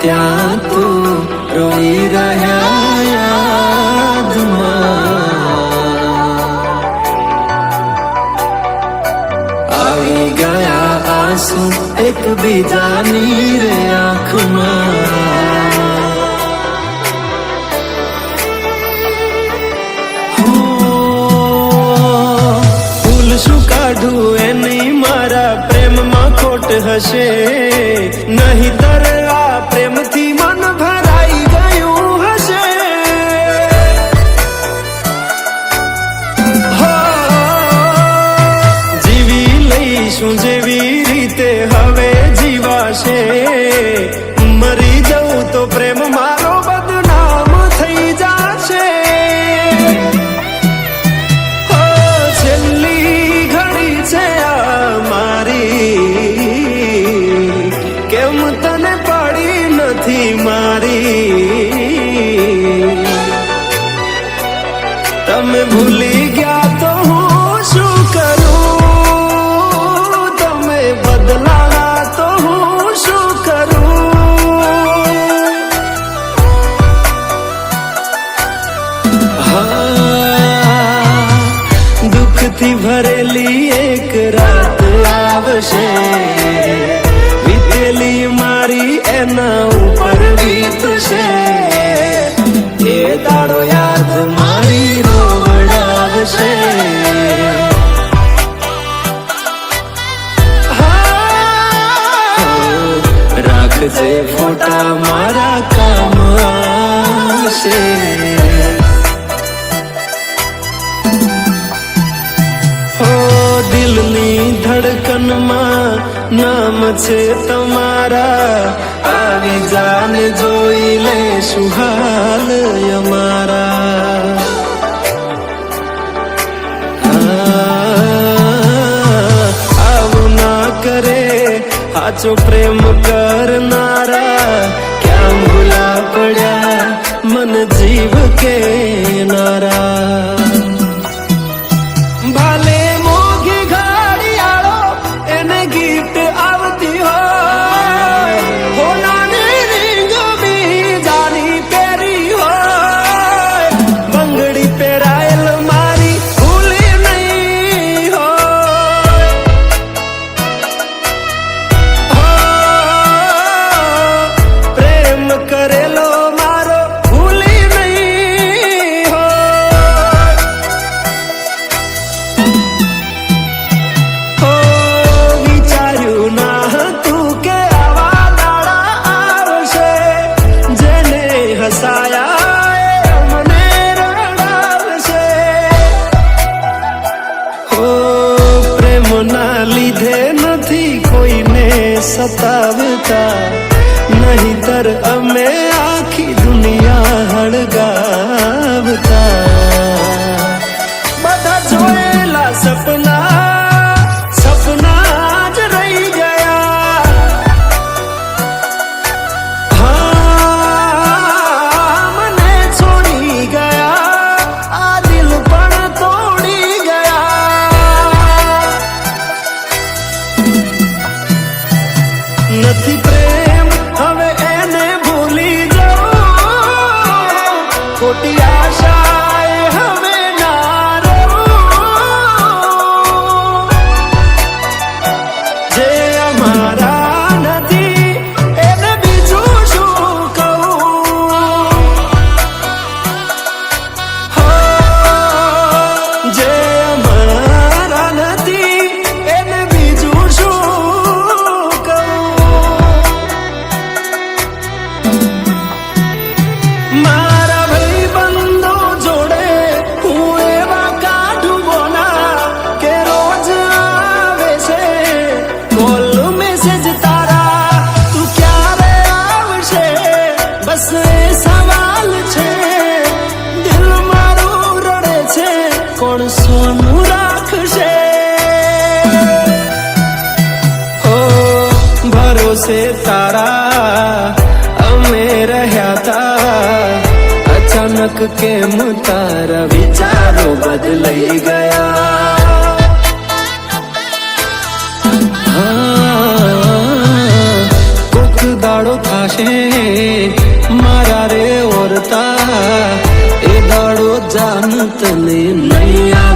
ત્યાં તું રોઈ રહ્યા યાદમાં. આવી ગયા આંસુ એક બીજાની ખોટ હશે. નહીતર આ પ્રેમથી મન ભરાઈ ગયું હશે. જીવી લઈશું જેવી ભરેલી એક રાત આવશે વીતેલી મારી એના ઉપર વીતશે. એ દાડો યાદ મારી રોવડાવશે. રાખજે ફોટા મારા કામ આવશે. ધડકનમાં નામ છે તમારા. આવી જાને જોઈ લે સુહાલ અમારા. આવું ના કરે, સાચો પ્રેમ કરનારા સતાવતા નહીતર અમે આખી દુનિયા હળગાવતા કોણ સોનું રાખશે? ઓ ભરોસે તારા અમે રહ્યા તા. અચાનક કેમ તારા વિચારો બદલાઈ ગયા? હા, કોક દાડો થાશે મારા રે ઓરતા. એ દાડો જાન તને નહીં